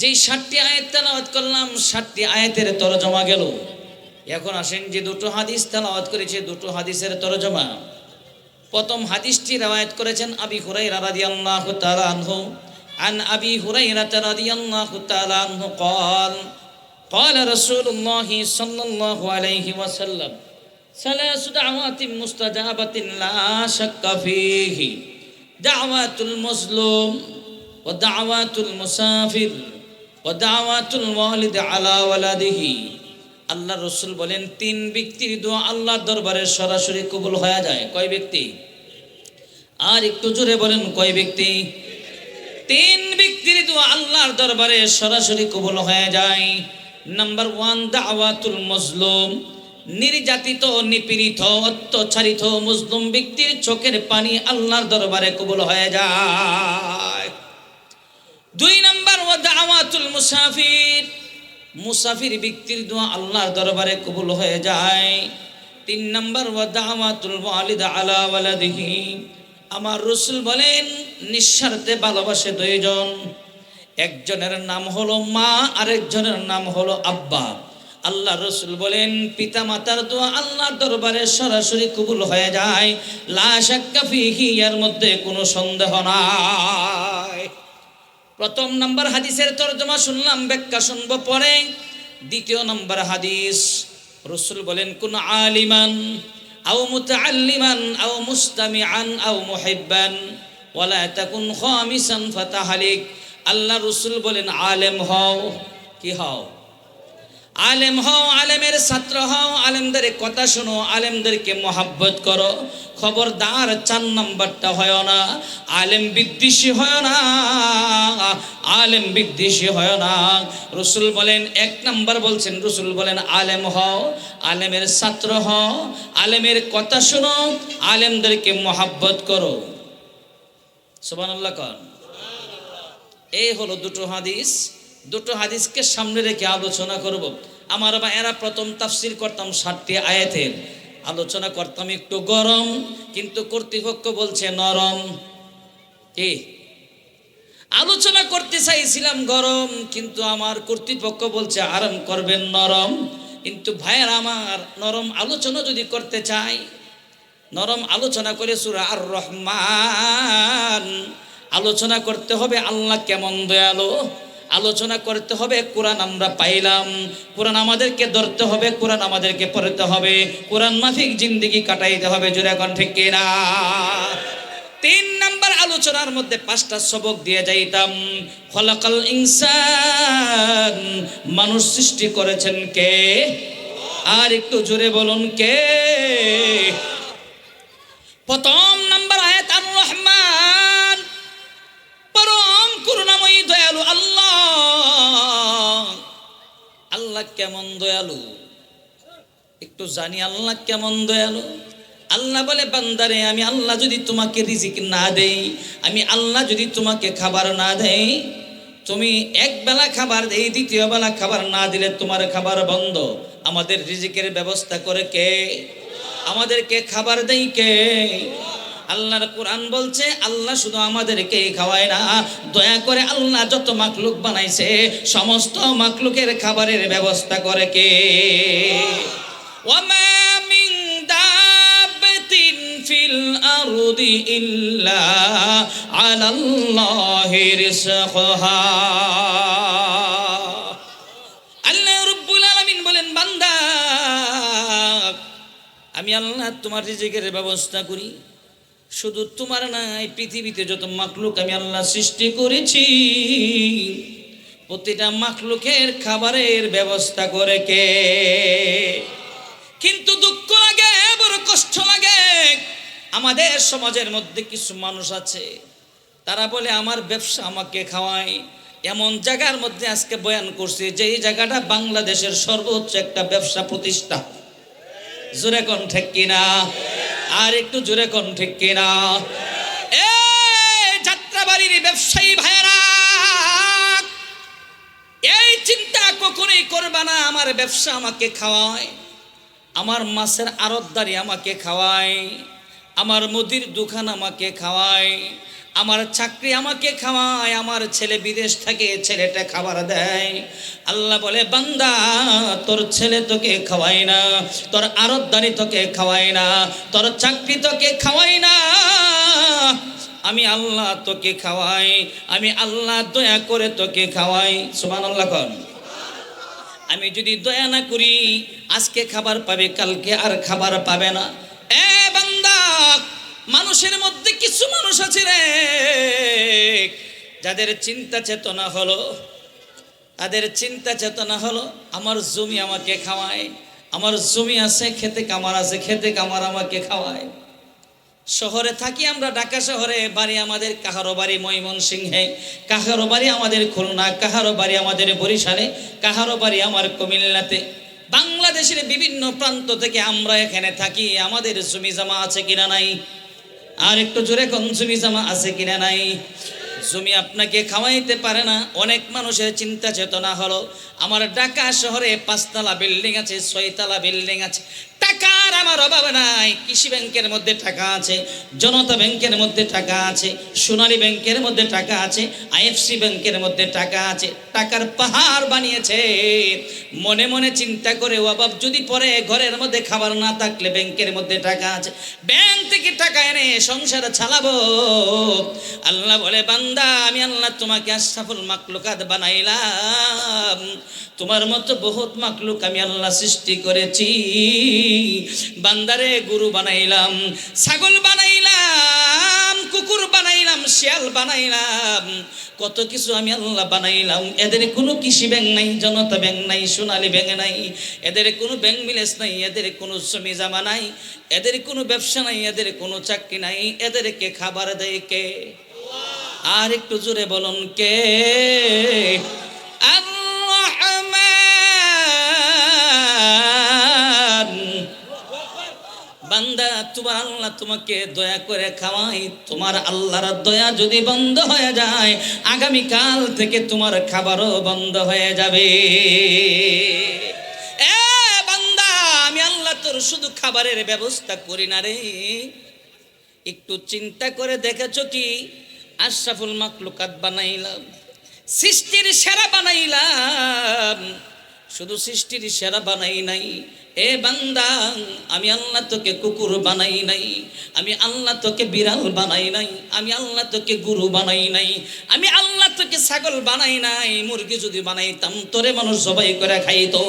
যেই ষাটটি আয়াত তেলাওয়াত করলাম ষাটটি আয়াতের তরজমা গেল এখন আসেন যে দুটো হাদিস তেলাওয়াত করেছে দুটো হাদিসের তরজমা প্রথম হাদিসটি রওয়ায়াত করেছেন আবি হুরাইরা রাদিয়াল্লাহু তাআলা আনহু عن أبي هريرة رضي الله تعالى عنه قال قال رسول الله صلى الله عليه وسلم ثلاث دعوات مستجابة لا شك فيه دعوات المظلوم ودعوات المسافر ওদাওয়াতুল ওয়ালিদ আলা ওয়ালাদিহি। আল্লাহ রসুল বলেন, তিন ব্যক্তির দোয়া আল্লাহর দরবারে সরাসরি কবুল হয়ে যায়। কয় ব্যক্তি? আর একটু জোরে বলেন, কয় ব্যক্তি? তিন ব্যক্তির দোয়া আল্লাহর দরবারে সরাসরি কবুল হয়ে যায়। নাম্বার ওয়ান দা আওয়াতুল মজলুম। নির্যাতিত, নিপীড়িত, অত্যাচারিত মুসলিম ব্যক্তির চোখের পানি আল্লাহর দরবারে কবুল হয়ে যায়। দুই নাম্বার ও দাওয়াতুল মুসাফির। মুসাফির ব্যক্তির দোয়া আল্লাহর দরবারে কবুল হয়ে যায়। তিন নাম্বার ও দাওয়াতুল ওয়ালিদ আলা ওয়ালাদিহি। আমার রসুল বলেন, নিঃস্বার্থে ভালোবাসে দুইজন। একজনের নাম হলো মা, আরেকজনের নাম হলো আব্বা। আল্লাহ রসুল বলেন পিতা মাতার দোয়া আল্লাহর দরবারে সরাসরি কবুল হয়ে যায়। লাশাক্কাফিহি এর মধ্যে কোনো সন্দেহ নাই। প্রথম নাম্বার হাদিসের তর্জমা শুনলাম, ব্যাখ্যা শুনব পরে। দ্বিতীয় নাম্বার হাদিস, রসুল বলেন, কোন আলিমান আও মুতাআল্লিমান আও মুস্তামিআন আও মুহিব্বান, ওয়ালা তাকুন খামিসান ফাতাহালিক। আল্লাহ রসুল বলেন, আলেম হও। কি হও? আলেম হও, আলেমের ছাত্র হও, আলেমদের কথা শোনো, আলেমদেরকে মহাব্বত করো। খবরদার চার নাম্বারটা হয় না, আলেম বিদ্বেষী হয় না, আলেম বিদ্বেষী হয় না। রসুল বলেন, এক নাম্বার বলছেন, রসুল বলেন, আলেম হও, আলেমের ছাত্র হও, আলেমের কথা শোনো, আলেমদেরকে মহাব্বত করো। সুবহানাল্লাহ কর। এই হলো দুটো হাদিস, দুটো হাদিসকে সামনে রেখে আলোচনা করব। আমার এরা প্রথম তাফসির করতাম ষাটটি আয়াতের আলোচনা করতাম একটু গরম, কিন্তু কর্তৃপক্ষ বলছে নরম। কি? আলোচনা করতে চাইছিলাম গরম, কিন্তু আমার কর্তৃপক্ষ বলছে আরাম করবেন নরম। কিন্তু ভাইয়ের আমার নরম আলোচনা যদি করতে চাই নরম আলোচনা করে সুরা আর রহমান আলোচনা করতে হবে আল্লাহ কেমন দয়ালু। আলোচনা করতে হবে, কোরআন আমরা পাইলাম। কোরআন আমাদেরকে ধরতে হবে, কোরআন আমাদেরকে পড়তে হবে। কোরআন মাফিক জিন্দিগি কাটাইতে হবে, জোরে এখন ঠিক কিনা? তিন নাম্বার আলোচনার মধ্যে পাঁচটা সবক দিয়ে যাইতাম। খলাকাল ইনসান, মানুষ সৃষ্টি করেছেন কে? আর একটু জোরে বলুন কে? প্রথম দয়ালু আল্লাহ। আল্লাহ কেমন দয়ালু? একটু জানি আল্লাহ কেমন দয়ালু? আল্লাহ বলে, বান্দারে, আমি আল্লাহ যদি তোমাকে রিজিক না দেই, আমি আল্লাহ যদি তোমাকে খাবার না দেই, তুমি এক বেলা খাবার দেই দ্বিতীয় বেলা খাবার না দিলে তোমার খাবার বন্ধ। আমাদের রিজিকের ব্যবস্থা করে কে? আমাদেরকে খাবার দেই কে? আল্লাহর কোরআন বলছে, আল্লাহ শুধু আমাদেরকে খাওয়ায় না, দয়া করে আল্লাহ যত মাকলুক বানাইছে, সমস্ত মাকলুকের খাবারের ব্যবস্থা করে কে? আল্লাহ আলামিন বলেন, বান্দা, আমি আল্লাহ তোমার রিজিকের ব্যবস্থা করি। শুধু তোমার নাই, পৃথিবীতে যত মাকলুক আমি আল্লাহ সৃষ্টি করেছি, প্রতিটা মাকলুকের খাবারের ব্যবস্থা করে কে? কিন্তু দুঃখ লাগে, বড় কষ্ট লাগে। আমাদের সমাজের মধ্যে কিছু মানুষ আছে, তারা বলে, আমার ব্যবসা আমাকে খাওয়ায়। এমন জায়গার মধ্যে আজকে বয়ান করছি, যে এই জায়গাটা বাংলাদেশের সর্বোচ্চ একটা ব্যবসা প্রতিষ্ঠা জোরে কোন ঠিক কিনা? আর একটু জোরে কোন ঠিক কিনা? এ, যাত্রাবাড়ির ব্যবসায়ী ভাইয়েরা, এই চিন্তা কখনোই করবা না, আমার ব্যবসা আমাকে খাওয়ায়, আমার মাছের আড়তদারি আমাকে খাওয়ায়। আমার মুদির দোকান আমাকে খাওয়ায়, আমার চাকরি আমাকে খাওয়ায়, আমার ছেলে বিদেশ থাকে ছেলেটা খাবার দেয়। আল্লাহ বলে, বান্দা, তোর ছেলে তোকে খাওয়ায় না, তোর আরতদারি তোকে খাওয়ায় না, তোর চাকরি তোকে খাওয়ায় না। আমি আল্লাহ তোকে খাওয়াই, আমি আল্লাহ দয়া করে তোকে খাওয়াই। সুমান আল্লাহ কন। আমি যদি দয়া না করি, আজকে খাবার পাবে, কালকে আর খাবার পাবে না। এ মানুষের মধ্যে কিছু মানুষ আছে রে। যাদের চিন্তা চেতনা হলো, তাদের চিন্তা চেতনা হলো, আমার জমি আমাকে খাওয়ায়, আমার জমি আছে, খেতে কামার আছে, খেতে কামার আমাকে খাওয়ায়। শহরে থাকি আমরা ঢাকা শহরে, বাড়ি আমাদের কাহারো বাড়ি ময়মনসিংহে, কাহারো বাড়ি আমাদের খুলনা, কাহারো বাড়ি আমাদের বরিশালে, কাহারো বাড়ি আমার কুমিল্লাতে। বাংলাদেশের বিভিন্ন প্রান্ত থেকে আমরা এখানে থাকি, আমাদের জমি জমা আছে কিনা নাই? আর একটু জোরে কোন জমি জমা আছে কিনা নাই? জমি আপনাকে খাওয়াইতে পারে না। অনেক মানুষের চিন্তা চেতনা হলো, আমার ঢাকা শহরে পাঁচতলা বিল্ডিং আছে, ছয়তলা বিল্ডিং আছে। টাকার আমার অভাব নাই। কৃষি ব্যাংকের মধ্যে টাকা আছে, জনতা ব্যাংকের মধ্যে টাকা আছে, সোনালী ব্যাংকের মধ্যে টাকা আছে আইএফসি ব্যাংকের মধ্যে টাকা আছে, টাকার পাহাড় বানিয়েছে। মনে মনে চিন্তা করে অভাব যদি পরে ঘরের মধ্যে খাবার না থাকলে ব্যাংকের মধ্যে টাকা আছে। ব্যাংক থেকে টাকা এনে সংসার চালাবো। আল্লাহ বলে, বান্দা, আমি আল্লাহ তোমাকে আশরাফুল মাকলুকাত বানাইলাম। তোমার মতো বহুত মাকলুক আমি আল্লাহ সৃষ্টি করেছি। বান্দারে গুরু বানাইলাম, ছাগল বানাইলাম, কুকুর বানাইলাম, শিয়াল বানাইলাম। কত কিছু আমি আল্লাহ বানাইলাম। এদের কোনো কৃষি ব্যাংক নাই, জনতা ব্যাংক নাই, সোনালী ব্যাংক নাই। এদের কোনো ব্যাংক বিলেস নাই, এদের কোনো জমি জামা নাই। এদের কোনো ব্যবসা নাই, এদের কোনো চাকরি নাই। এদেরকে খাবার দেয় কে? আর একটু জোরে বলুন কে? তোমার আল্লাহ তোমাকে দয়া করে খাওয়াই। তোমার আল্লাহর দয়া যদি বন্ধ হয়ে যায় আগামী কাল থেকে তোমার খাবারও বন্ধ হয়ে যাবে। এ বান্দা, আমি আল্লাহ তোর শুধু খাবারের ব্যবস্থা করি না রে। একটু চিন্তা করে দেখেছ কি? আশরাফুল মাকলুকাত বানাইলাম, সৃষ্টির সেরা বানাইলাম। শুধু সৃষ্টির সেরা বানাই নাই এ বান্দা, আমি আল্লাহ তোকে কুকুর বানাই নাই, আমি আল্লাহ তোকে বিড়াল বানাই নাই, আমি আল্লাহ তোকে গুরু বানাই নাই, আমি আল্লাহ তোকে ছাগল বানাই নাই, মুরগি যদি বানাইতাম, তোরে মানুষ জবাই করে খাইতো,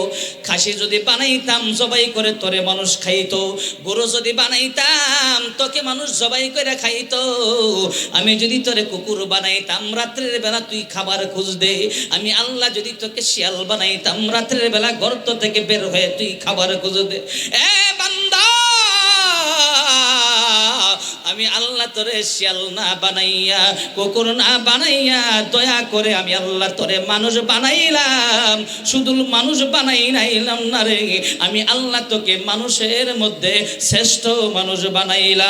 খাসি যদি বানাইতাম, জবাই করে তোরে মানুষ খাইতো, গরু যদি বানাইতাম, তোকে মানুষ জবাই করে খাইতো, আমি যদি তোরে কুকুর বানাইতাম, রাত্রের বেলা তুই খাবার খুঁজ দে, আমি আল্লাহ যদি তোকে শিয়াল বানাইতাম, রাত্রের বেলা গর্ত থেকে বের হয়ে তুই খাবার খুঁজ দে। আমি আল্লাহ তোরে শিয়াল না বানাইয়া, কুকুর না বানাইয়া, দয়া করে আমি আল্লাহ তোরে মানুষ বানাইলাম। শুধু মানুষ বানাই নাইলাম না রে, আমি আল্লাহ তোকে মানুষের মধ্যে শ্রেষ্ঠ মানুষ বানাইলাম।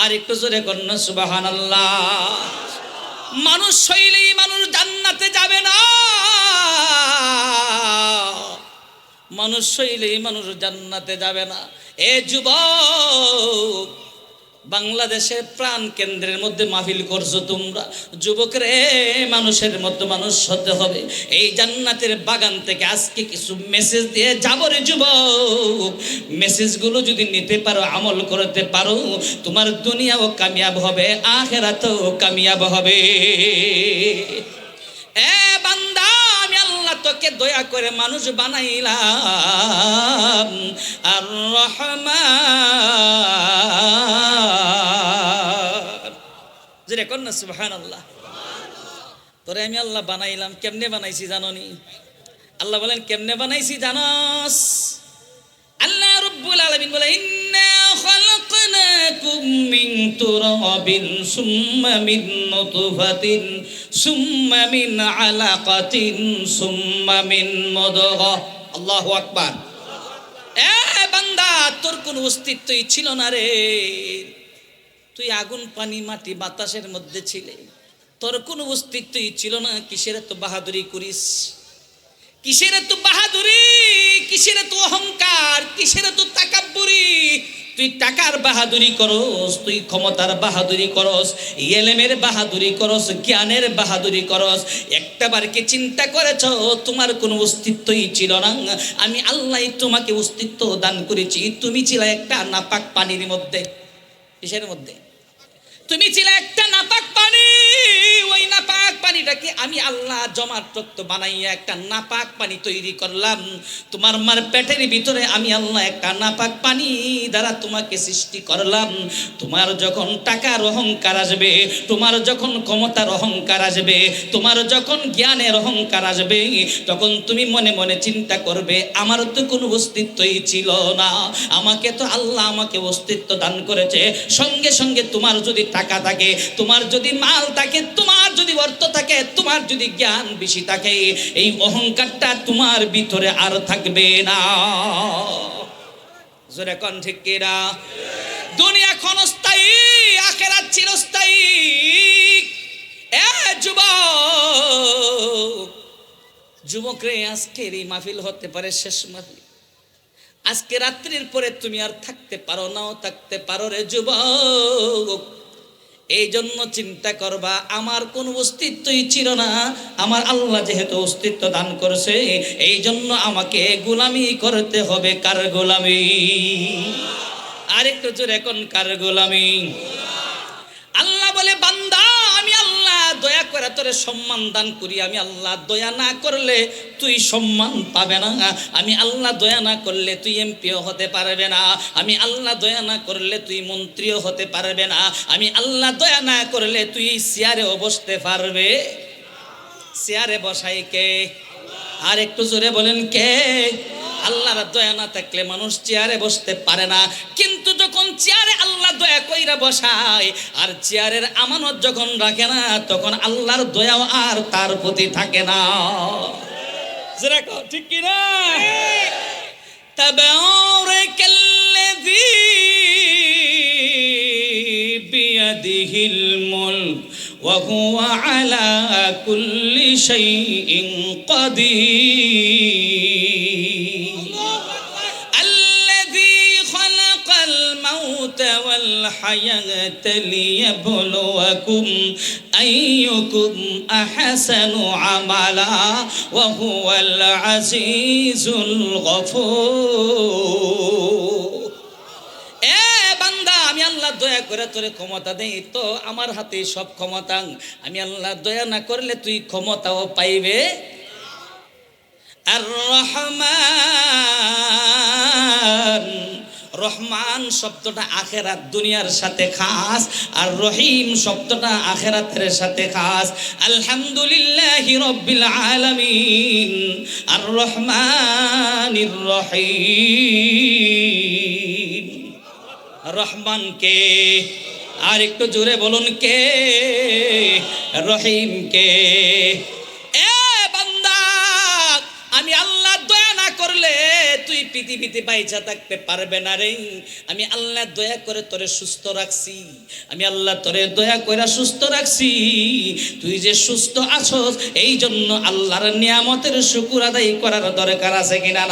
আর একটু জোরে কন্যা সুবাহান আল্লাহ মানুষ শৈলী মানুষ জান্নাতে যাবে না। মানুষ শৈলেই মানুষ জান্নাতে যাবে না। এ যুবক, বাংলাদেশের প্রাণ কেন্দ্রের মধ্যে মাহফিল করছ তোমরা। যুবক রে মানুষের মতো মানুষ হতে হবে। এই জান্নাতের বাগান থেকে আজকে কিছু মেসেজ দিয়ে যাব রে যুবক। মেসেজগুলো যদি নিতে পারো, আমল করতে পারো, তোমার দুনিয়াও কামিয়াব হবে, আখেরাতেও কামিয়াব হবে। এ বান্দা তোকে দয়া করে মানুষ বানাইলাম। আর রহমান যেটা না সুবহান আল্লাহ তোরে আমি আল্লাহ বানাইলাম, কেমনে বানাইছি জাননি আল্লাহ বলেন, কেমনে বানাইছি জানস? আল্লাহ রব্বুল আলামিন বলে, ইন্না খালাকনাকুম মিন তুরাবিন সুম্মা মিন নুতফাতিন সুম্মা মিন আলাকাতিন সুম্মা মিন মুদগা আল্লাহু আকবার। এ বান্দা, তোর কোনো অস্তিত্বই ছিল না রে। তুই আগুন, পানি, মাটি, বাতাসের মধ্যে ছিলে। তোর কোনো অস্তিত্বই ছিল না। কিসের তো বাহাদুরি করিস? কিসের তো বাহাদুরি? কিসের তো অহংকার? কিসের তো তুই টাকার বাহাদুরি করস, তুই ক্ষমতার বাহাদুরি করস, এলেমের বাহাদুরি করস, জ্ঞানের বাহাদুরি করস। একটাবার কি চিন্তা করেছ, তোমার কোনো অস্তিত্বই ছিল না? আমি আল্লাহ তোমাকে অস্তিত্ব দান করেছি। তুমি ছিল একটা নাপাক পানির মধ্যে। কিসের মধ্যে? তুমি ছিল একটা নাপাক পানি। ওই নাপাক পানিটাকে আমি আল্লাহ জমাট তত্ত্ব বানাইয়া একটা নাপাক পানি তৈরি করলাম। তোমার মার পেটের ভিতরে আমি আল্লাহ একটা নাপাক পানি দ্বারা তোমাকে সৃষ্টি করলাম। তোমার যখন টাকার অহংকার আসবে, তোমার যখন ক্ষমতার অহংকার আসবে, তোমার যখন জ্ঞানের অহংকার আসবে, তখন তুমি মনে মনে চিন্তা করবে, আমার তো কোনো অস্তিত্বই ছিল না। আমাকে তো আল্লাহ আমাকে অস্তিত্ব দান করেছে। সঙ্গে সঙ্গে তোমার যদি টাকা থাকে, তোমার যদি মাল থাকে তোমার যদি অর্থ থাকে, তোমার যদি জ্ঞান বেশি থাকে, এই অহংকারটা তোমার ভিতরে আর থাকবে না। জোরে কন ঠিক দুনিয়া ক্ষণস্থায়ী, আখেরাত চিরস্থায়ী। এ যুবক যুবক আজকের এই মাহফিল হতে পারে শেষ মাহফিল। আজকে রাত্রির পরে তুমি আর থাকতে পারো, নাও থাকতে পারো রে যুবক। এই জন্য চিন্তা করবা, আমার কোন অস্তিত্বই ছিল না। আমার আল্লাহ যেহেতু অস্তিত্ব দান করছে এই জন্য আমাকে গোলামি করতে হবে, কার গোলামি? আরেকটু জোরে এখন, কার গোলামি? আল্লাহ বলে, বান্দা, আমি আল্লাহ, দয়া করে তোরে সম্মান দান করি। আমি আল্লাহ, দয়া না করলে তুই সম্মান পাবে না। আমি আল্লাহ দয়া না করলে তুই এমপিও হতে পারবে না। আমি আল্লাহ দয়া না করলে তুই মন্ত্রীও হতে পারবে না। আমি আল্লাহ দয়া না করলে তুই চেয়ারেও বসতে পারবে। চেয়ারে বসাই কে? আর একটু জোরে বলেন কে? আল্লাহর দয়া না থাকলে মানুষ চেয়ারে বসতে পারে না। কিন্তু যখন চেয়ারে আল্লাহ দয়া কইরা বসায়, আর চেয়ারের আমানত যখন রাখে না, তখন আল্লাহর দয়াও আর তার প্রতি থাকে না। জোরে কও, ঠিক কি না تبارك الذي بيده الملك وهو على كل شيء قدير الذي خلق الموت والحياة ليبلوكم أيكم أحسن عملا وهو العزيز الغفور এ বান্দা আমি আল্লাহ দয়া করে তোরে ক্ষমতা দেই তো আমার হাতে সব ক্ষমতা আমি আল্লাহ দয়া না করলে তুই ক্ষমতাও পাইবে আর রহমান রহমান শব্দটা আখেরাত দুনিয়ার সাথে খাস আর রহিম শব্দটা আখেরাতের সাথে খাস। আলহামদুলিল্লাহি রব্বিল আলামিন। আর রহমানির রহিম। রহমান কে? আর একটু জোরে বলুন কে? রহিম কে এ বান্দা আমি আল্লাহ দয়া না করলে তুই পৃথিবীতে বাইচা থাকতে পারবে না রে। আমি আল্লাহ দয়া করে তোরে সুস্থ রাখছি। আমি আল্লাহ তোরে দয়া করে সুস্থ রাখছি। তুই যে সুস্থ আছস এই জন্য আল্লাহর নিয়ামতের শুকুর আদায় করার দরকার আছে কিনা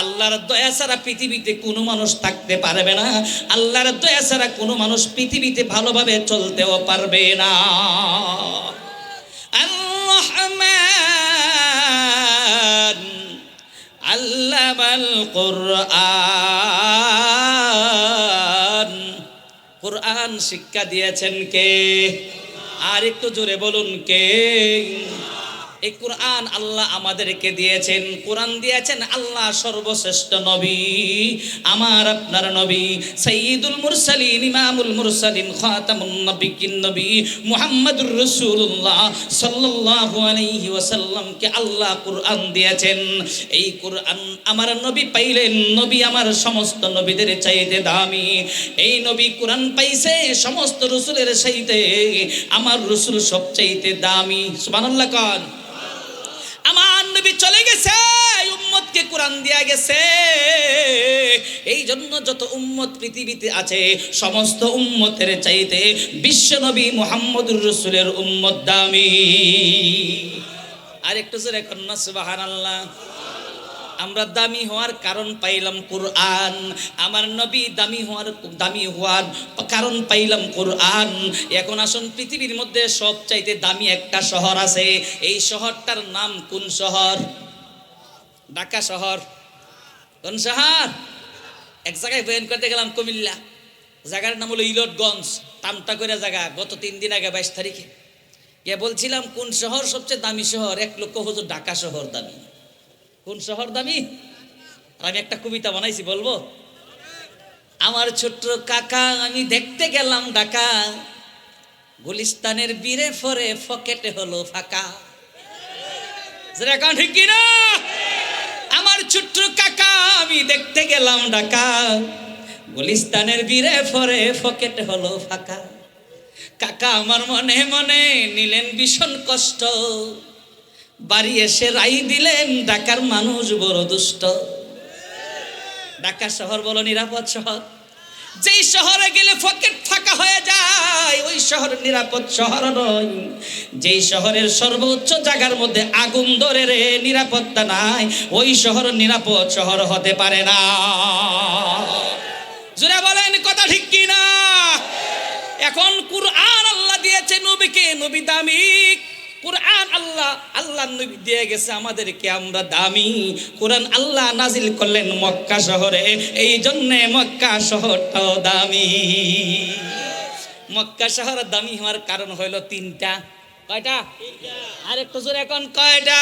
আল্লাহর দয়া ছাড়া পৃথিবীতে কোনো মানুষ থাকতে পারবে না। আল্লাহর দয়া ছাড়া কোনো মানুষ পৃথিবীতে ভালোভাবে চলতেও পারবে না। আর আল্লামাল কোরআন। কোরআন শিক্ষা দিয়েছেন কে? আর একটু জোরে বলুন কে? এই কোরআন আল্লাহ আমাদেরকে দিয়েছেন। কোরআন দিয়েছেন আল্লাহ সর্বশ্রেষ্ঠ নবী। আমার আপনার নবী সঈদুল মুরসালিন, ইমামুল মুরসালিন, খাতামুন নবিকিন নবী মুহাম্মদুর রাসূলুল্লাহ সাল্লাল্লাহু আলাইহি ওয়াসাল্লামকে আল্লাহ কোরআন দিয়েছেন। এই কোরআন আমার নবী পাইলেন। নবী আমার সমস্ত নবীদের চাইতে দামি। এই নবী কোরআন পাইছে সমস্ত রসুলের চাইতে। আমার রসুল সবচাইতে দামি। সুবহানাল্লাহ কান। নবী চলে গেছে উম্মতকে কোরআন দেয়া গেছে। এই জন্য যত উম্মত পৃথিবীতে আছে, সমস্ত উম্মতের চাইতে বিশ্ব নবী মুহাম্মদুর রসুলের উম্মত দামি। আর একটু জোরে কন্যা সুবাহান আল্লাহ আমরা দামি হওয়ার কারণ পাইলাম কোরআন। আমার নবী দামি হওয়ার দামি হওয়ার কারণ পাইলাম কোরআন। এখন আসুন পৃথিবীর মধ্যে সবচাইতে দামি একটা শহর আছে। এই শহরটার নাম কোন শহর? ঢাকা শহর। কোন শহর? এক জায়গায় বয়ান করতে গেলাম কুমিল্লা। জায়গার নাম হলো ইলটগঞ্জ, তামটা করে জায়গা, গত তিন দিন আগে বাইশ তারিখে। গিয়ে বলছিলাম, কোন শহর সবচেয়ে দামি শহর? এক লক্ষ হুজুর, ঢাকা শহর দামি। কোন শহর দামি? আর আমি একটা কবিতা বানাইছি, বলব? আমার ছোট্ট কাকা, আমি দেখতে গেলাম ঢাকা। গুলিস্তানের বীরে ফরে ফকেটে হলো ফাঁকা। ঠিক কিনা আমার ছোট্ট কাকা, আমি দেখতে গেলাম ঢাকা। গুলিস্তানের বীরে ফরে ফকেটে হলো ফাঁকা। কাকা আমার মনে মনে নিলেন ভীষণ কষ্ট। বাড়ি এসে রাই দিলেন, ঢাকার মানুষ বড় দুষ্ট। ঢাকা শহর বলো নিরাপদ শহর। যেই শহরে গেলে পকেট ফাঁকা হয়ে যায়, ওই শহর নিরাপদ শহর নয়। যেই শহরের সর্বোচ্চ জায়গার মধ্যে আগুন ধরে রে, নিরাপত্তা নাই, ওই শহর নিরাপদ শহর হতে পারে না। জুড়ে বলেন, কথা ঠিক কি না এখন কুরআন আল্লাহ দিয়েছে নবীকে, নবী দামি কোরআন আল্লাহ আল্লাহ নবী দিয়ে গেছে আমাদেরকে, আমরা দামি। কোরআন আল্লাহ নাজিল করলেন মক্কা শহরে এই জন্যে মক্কা শহরটাও দামি। মক্কা শহর দামি হওয়ার কারণ হইল তিনটা। কয়টা? আর একটু জোরে এখন কয়টা?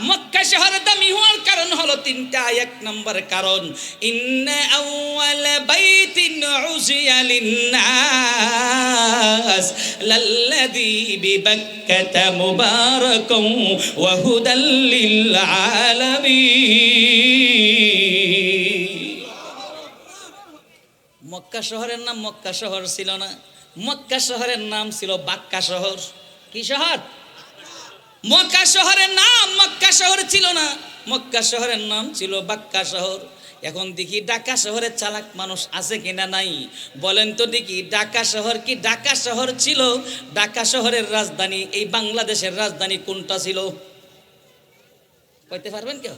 মক্কা শহর দামি হওয়ার কারণ হলো তিনটা, এক নম্বর কারণ, ইন্না আউয়াল বাইতিন উজিয়া লিন্নাস, লাল্লাযী বিবাক্কাতা মুবারাকান ওয়া হুদাল লিল আলামিন মক্কা শহরের নাম মক্কা শহর ছিল না। মক্কা শহরের নাম ছিল বাক্কা শহর। কি শহর? মক্কা শহরের নাম মক্কা শহর ছিল না। মক্কা শহরের নাম ছিল বাক্কা শহর। এখন দেখি ঢাকা শহরে চালাক মানুষ আছে কিনা নাই। বলেন তো দেখি ঢাকা শহর কি ঢাকা শহর ছিল? ঢাকা শহরের রাজধানী, এই বাংলাদেশের রাজধানী কোনটা ছিল? কইতে পারবেন কেউ?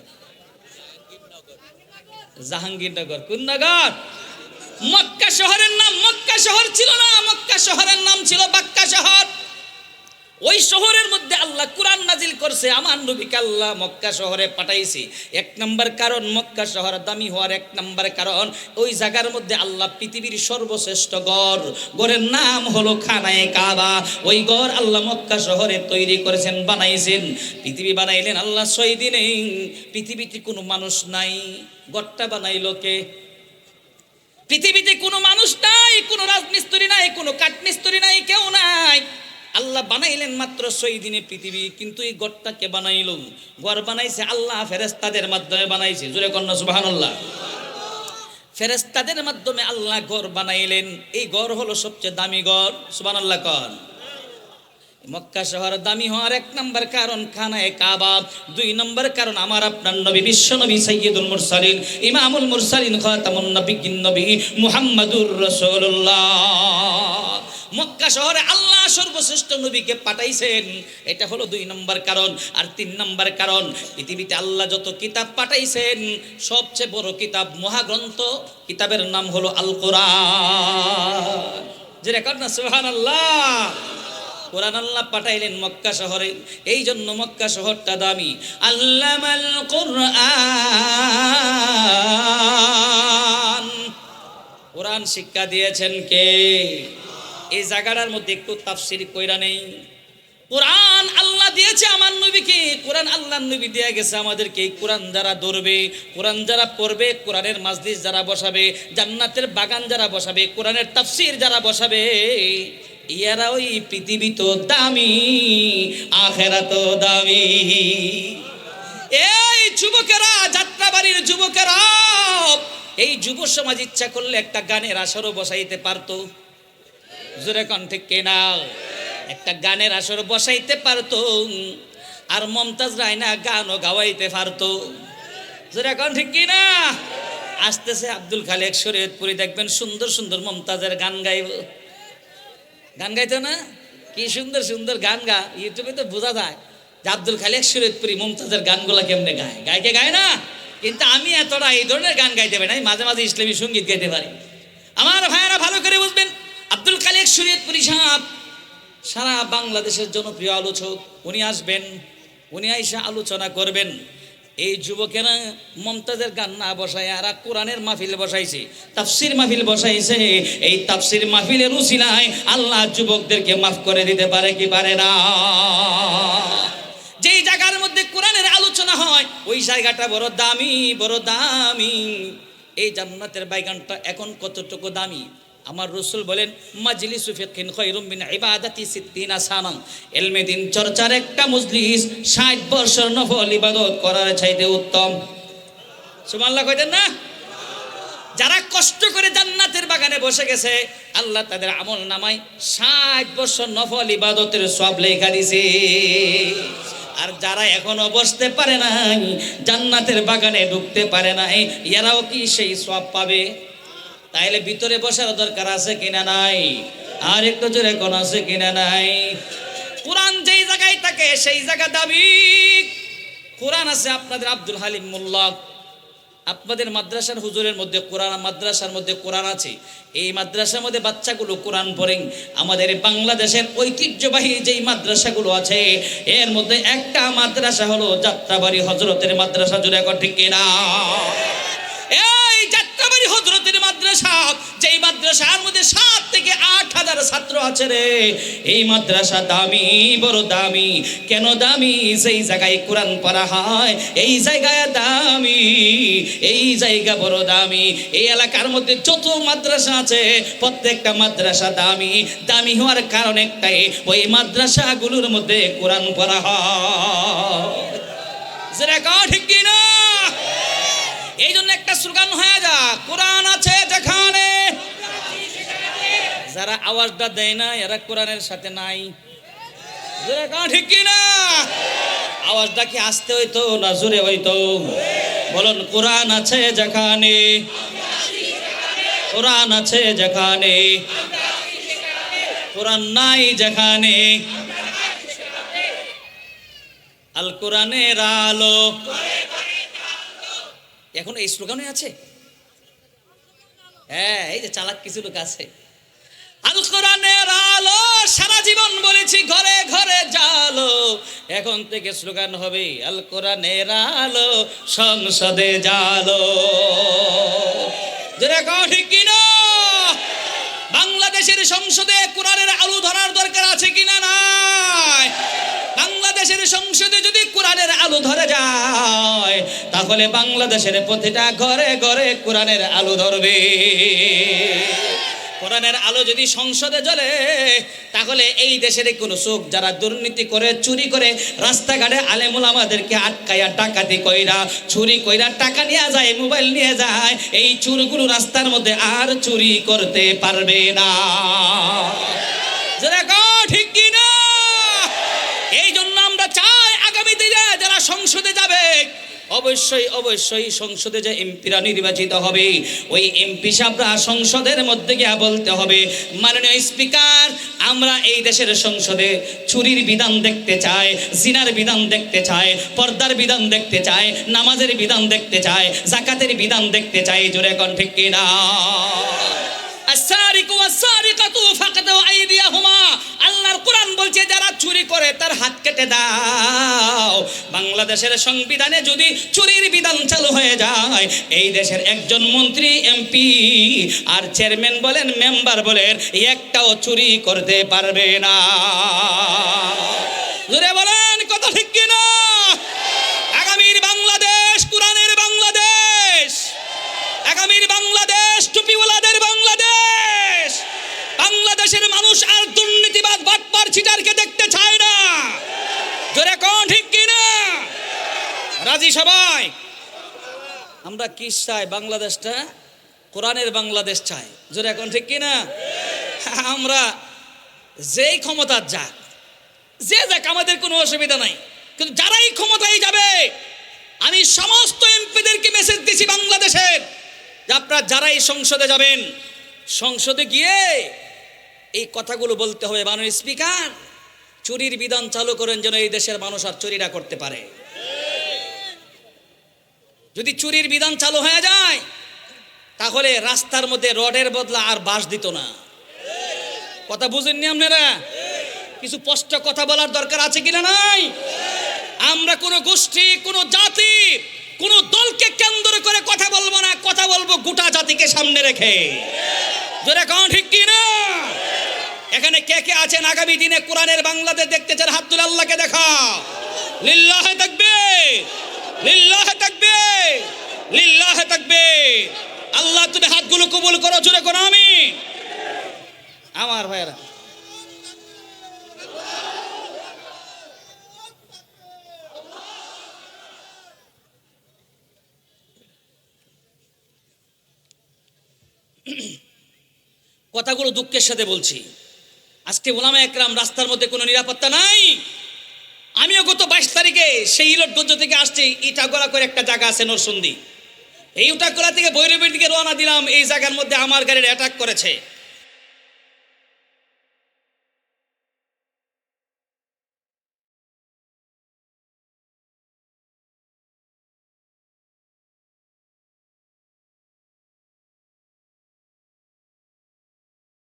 জাহাঙ্গীরনগর। কোন নগর মক্কা শহরের নাম মক্কা শহর ছিল না। মক্কা শহরের নাম ছিল বাক্কা শহর। ওই শহরের মধ্যে আল্লাহ কুরআন নাজিল করছে। আমার নবীকে আল্লাহ মক্কা শহরে পাঠাইছে। এক নম্বর কারণ, মক্কা শহর দামি হওয়ার এক নম্বর কারণ, ওই জায়গার মধ্যে আল্লাহ পৃথিবীর সর্বশ্রেষ্ঠ গড় গড়ের নাম হলো খানায় কাবা। ওই গড় আল্লাহ মক্কা শহরে তৈরি করেছেন, বানাইছেন। পৃথিবী বানাইলেন আল্লাহ ছয় দিনে। পৃথিবীতে কোনো মানুষ নাই। গড়টা বানাইলো কে? পৃথিবীতে কোনো মানুষ নাই, কোনো রাজমিস্ত্রি নাই, কোনো কাঠমিস্ত্রি নাই, কেউ নাই। আল্লাহ বানাইলেন মাত্র ছয় দিনে পৃথিবী, কিন্তু এই গড়টাকে বানাইল? গড় বানাইছে আল্লাহ ফেরেস্তাদের মাধ্যমে বানাইছে। জোরে কন্যা সুবাহান আল্লাহ ফেরেস্তাদের মাধ্যমে আল্লাহ গড় বানাইলেন। এই গড় হলো সবচেয়ে দামি গড় সুবান আল্লাহ কন। মক্কা শহর দামি হওয়ার এক নম্বর কারণ খানায় কাবা, দুই নম্বর কারণ আমার আপনার নবী, বিশ্ব নবী সৈয়দুল মুরসালিন, ইমামুল মুরসালিন খাতামুন নবী নবী মুহাম্মাদুর রাসূলুল্লাহ। মক্কা শহরে আল্লাহ সর্বশ্রেষ্ঠ নবীকে পাঠাইছেন, এটা হলো দুই নম্বর কারণ। আর তিন নম্বর কারণ, পৃথিবীতে আল্লাহ যত কিতাব পাঠাইছেন, সবচেয়ে বড় কিতাব মহাগ্রন্থ, কিতাবের নাম হলো আল কোরআন যে রেকর্ড না? সুবহানাল্লাহ। কোরআন আল্লাহ পাঠাইলেন মক্কা শহরে। এই জন্য মক্কা শহরটা দামি। আল্লামাল কোরআন। কোরআন শিক্ষা দিয়েছেন কে? এই জায়গাটার মধ্যে একটু তাফসির কইরা নেই। কোরআন আল্লাহ দিয়েছে আমার নবীকে। কোরআন আল্লাহ নবী দিয়ে গেছে আমাদেরকে। কোরআন যারা ধরবে, কোরআন যারা পড়বে, কোরআনের মাজলিস যারা বসাবে, জান্নাতের বাগান যারা বসাবে, কোরআনের তাফসির যারা বসাবে ইয়ারা ওই পৃথিবী তো দামি, আখেরা তো দামি। এই যুবকেরা, যাত্রাবাড়ির যুবকেরা, এই যুব সমাজ ইচ্ছা করলে একটা গানের আসরও বসাইতে পারতো। জোরে কণ্ঠে কেনা একটা গানের আসর বসাইতে পারতো, আর মমতাজ রায়না গানও গাওয়াইতে পারতো। জোরে কণ্ঠে কিনা আসতেছে আব্দুল খালেক, শরীয়তপুরি দেখবেন সুন্দর সুন্দর মমতাজের গান গাইব। গান গাইতো না? কি সুন্দর সুন্দর গান গা। ইউটিউবে তো বোঝা যায় যে আব্দুল খালেক সুরেদপুরি মুমতাজের গানগুলা কেমনে গায়। গায়কে গায় না? কিন্তু আমি এতটা এই ধরনের গান গাইতে পারি আমি মাঝে মাঝে ইসলামী সংগীত গাইতে পারি। আমার ভাইয়েরা ভালো করে বুঝবেন, আব্দুল খালেক সুরেদপুরি সাহাব, সারা বাংলাদেশের জনপ্রিয় আলোচক, উনি আসবেন, উনি আইসা আলোচনা করবেন। এই যুবকেরা মমতাজের গান না বসায়, আর কোরআনের মাহফিল বসাইছে। তাফসির মাহফিল বসাইছে। এই তাফসির মাহফিলের উসিলায় আল্লাহ যুবকদেরকে মাফ করে দিতে পারে কি পারে না? যেই জায়গার মধ্যে কোরআনের আলোচনা হয়, ওই জায়গাটা বড় দামি বড় দামি। এই জান্নাতের বাইগানটা এখন কতটুকু দামি? আমার রসুল বলেন, মাজলিসু ফিকহিন খায়রুম মিন ইবাদাতি সিত্তিনা সানাম। ইলমে দিন চর্চার একটা মজলিস 60 বছর নফল ইবাদত করার চাইতে উত্তম। সুবহানাল্লাহ কইতেন না? যারা কষ্ট করে জান্নাতের বাগানে বসে গেছে, আল্লাহ তাদের আমল নামায় ষাট বছর নফল ইবাদতের সব লেখা দিছে। আর যারা এখনও বসতে পারে নাই, জান্নাতের বাগানে ঢুকতে পারে নাই, এরাও কি সেই সব পাবে? তাইলে ভিতরে বসার দরকার আছে কিনা নাই? আর একটু জোরে কোন আছে কিনা নাই? কোরআন যেই জায়গায় থাকে, সেই জায়গা দাবি। কোরআন আছে আপনাদের আব্দুল হালিম মোল্লা। আপনাদের মাদ্রাসার হুজুরের মধ্যে, কোরআন মাদ্রাসার মধ্যে কোরআন আছে। এই মাদ্রাসার মধ্যে বাচ্চাগুলো কোরআন পড়েন আমাদের বাংলাদেশের ঐতিহ্যবাহী যেই মাদ্রাসাগুলো আছে, এর মধ্যে একটা মাদ্রাসা হলো যাত্রাবাড়ি হজরতের মাদ্রাসা। জুড়ে ঠিক কিনা? এই যাত্রাবাড়ি হজরতের মাদ্রাসা যেই মাদ্রাসার মধ্যে সাত থেকে আট হাজার ছাত্র আছে রে, এই মাদ্রাসা দামি, বড় দামি। কেন দামি? জায়গায় কোরআন পড়া হয়, এই জায়গায় দামি, এই জায়গা বড় দামি। এই এলাকার মধ্যে যত মাদ্রাসা আছে, প্রত্যেকটা মাদ্রাসা দামি। দামি হওয়ার কারণ একটাই, ওই মাদ্রাসাগুলোর মধ্যে কোরআন পড়া হয়। ঠিক কিনা এই জন্য একটা স্লোগান হয়ে যা কোরআন আছে যেখানে। যারা আওয়াজটা দেয় না, এরা কোরআনের সাথে নাই। ঠিক কিনা? আওয়াজটা কি আসতে হইতো না জোরে হইতো? বলুন, কোরআন আছে যেখানে। কোরআন আছে যেখানে। কোরআন নাই যেখানে। আল কোরআনের আলো। এখন এই স্লোগানই আছে? হ্যাঁ এই যে চালাক কিছু লোক আছে। আল কোরআনের আলো, সারা জীবন বলেছি, ঘরে ঘরে জালো। এখন থেকে স্লোগান হবে, আল কোরআনের আলো, সংসদে জালো। ঠিক কিনা বাংলাদেশের সংসদে কোরআনের আলু ধরার দরকার আছে কিনা বাংলাদেশের সংসদে যদি কোরআনের আলো ধরে যায়, তাহলে বাংলাদেশের প্রতিটা ঘরে ঘরে কোরআনের আলো ধরবে। কোরআনের আলো যদি সংসদে জ্বলে, তাহলে এই দেশের কোনো চোখ যারা দুর্নীতি করে, চুরি করে, রাস্তাঘাটে আলেমুল আমাদেরকে আটকাইয়া ডাকাতি কইরা, চুরি কইরা টাকা নিয়ে যায়, মোবাইল নিয়ে যায়, এই চুরগুলো রাস্তার মধ্যে আর চুরি করতে পারবে না। যারা কও ঠিক কি না এই জন্য আমরা চাই আগামী দিনে যারা সংসদে যাবে, অবশ্যই অবশ্যই সংসদে যে এমপিরা নির্বাচিত হবে, ওই এমপি সাহরা সংসদের মধ্যে গিয়া বলতে হবে, মাননীয় স্পিকার, আমরা এই দেশের সংসদে চুরির বিধান দেখতে চাই, জিনার বিধান দেখতে চাই, পর্দার বিধান দেখতে চাই, নামাজের বিধান দেখতে চাই, জাকাতের বিধান দেখতে চাই। জোরে কন ঠিক কিনা আল্লাহর কোরআন বলছে যারা চুরি করে তার হাত কেটে দাও। বাংলাদেশের সংবিধানে যদি চুরির বিধান চালু হয়ে যায়, এই দেশের একজন মন্ত্রী, এমপি আর চেয়ারম্যান বলেন, মেম্বার বলেন, একটাও চুরি করতে পারবে না। জোরে বলেন, কথা ঠিক কিনা আগামীর বাংলাদেশ কোরআনের বাংলাদেশ আগামীর বাংলাদেশ টুপিওয়ালাদের বাংলাদেশ বাংলাদেশের মানুষ আর দুর্নীতিবাদ বাটপার ছিটারকে দেখতে চায় না। জোরে কোন, ঠিক কিনা? রাজি সবাই? আমরা কি চাই, বাংলাদেশটা? কোরআনের বাংলাদেশ চাই। জোরে এখন ঠিক কিনা? আমরা যেই ক্ষমতার যাক, যে যাক, আমাদের কোনো অসুবিধা নাই। কিন্তু যারাই ক্ষমতায় যাবে, আমি সমস্ত এমপিদেরকে মেসেজ দিছি বাংলাদেশের। যে আপনারা যারাই সংসদে যাবেন, সংসদে গিয়ে এই কথাগুলো বলতে হবে মাননীয় স্পিকার। চুরির বিধান চালু করেন যেন এই দেশের মানুষ আর চুরিটা করতে পারে। যদি চুরির বিধান চালু হয়ে যায়, তাহলে রাস্তার মধ্যে রডের বদলা আর বাস দিত না। কথা বুঝেননি আপনারা? কিছু স্পষ্ট কথা বলার দরকার আছে কিনা নাই? আমরা কোনো গোষ্ঠী, কোনো জাতি, কোনো দলকে কেন্দ্র করে কথা বলব না, কথা বলব গোটা জাতিকে সামনে রেখে। জোরে কন ঠিক কি না এখানে কে কে আছেন আগামী দিনে কোরআনের বাংলাদেশ দেখতে চান? হাত তুলে আল্লাহকে দেখা লিল্লাহ থাকবে লিল্লাহ থাকবে লিল্লাহ থাকবে আল্লাহ, তুমি হাতগুলো কবুল করো, জোরে করো আমি আমার ভাইয়েরা। কথাগুলো দুঃখের সাথে বলছি। আজকে ওলামা একরাম রাস্তার মধ্যে কোনো নিরাপত্তা নাই। আমিও গত বাইশ তারিখে সেই ইলটগঞ্জ থেকে আসছি ইটাগোলা করে একটা জায়গা আছে নরসন্দি। এই উটাগোলা থেকে বৈরবের দিকে রওনা দিলাম, এই জায়গার মধ্যে আমার গাড়ির অ্যাটাক করেছে।